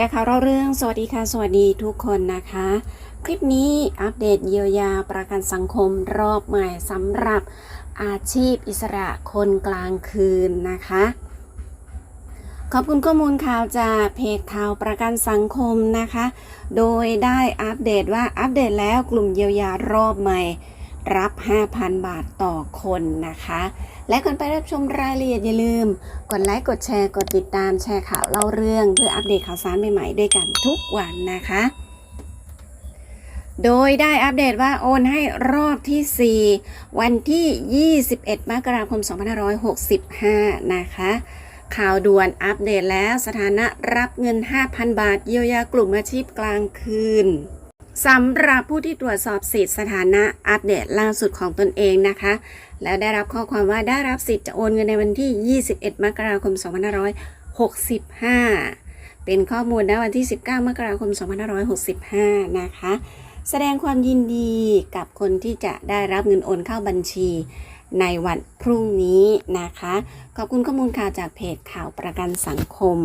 จ้าข่าวเราเรื่องสวัสดีค่ะ สวัสดีทุกคนนะคะ คลิปนี้อัปเดตเยียวยาประกันสังคมรอบใหม่สำหรับอาชีพอิสระคนกลางคืนนะคะ ขอบคุณข้อมูลข่าวจากเพจข่าวประกันสังคมนะคะ โดยได้อัปเดตว่าอัปเดตแล้วกลุ่มเยียวยารอบใหม่ รับ 5,000 บาทต่อคนนะคะ และก่อนไปรับชมรายละเอียดอย่าลืม กดไลค์ กดแชร์ กดติดตามแชร์ข่าวเล่าเรื่อง เพื่ออัปเดตข่าวสารใหม่ๆด้วยกันทุกวันนะคะ โดยได้อัปเดตว่าโอนให้รอบที่ 4 วันที่ 21 มกราคม 2565 นะคะข่าวด่วนอัปเดตแล้วสถานะรับเงิน 5,000 บาท เยียวยากลุ่มอาชีพกลางคืน สำหรับผู้ที่ตรวจสอบสิทธิสถานะอัปเดตล่าสุดของตนเองนะคะ แล้วได้รับข้อความว่าได้รับสิทธิ์จะโอนเงินในวันที่ 21 มกราคม 2565 เป็นข้อมูลณวันที่ 19 มกราคม 2565 นะคะ แสดงความยินดีกับคนที่จะได้รับเงินโอนเข้าบัญชีในวันพรุ่งนี้นะคะ ขอบคุณข้อมูลข่าวจากเพจข่าวประกันสังคม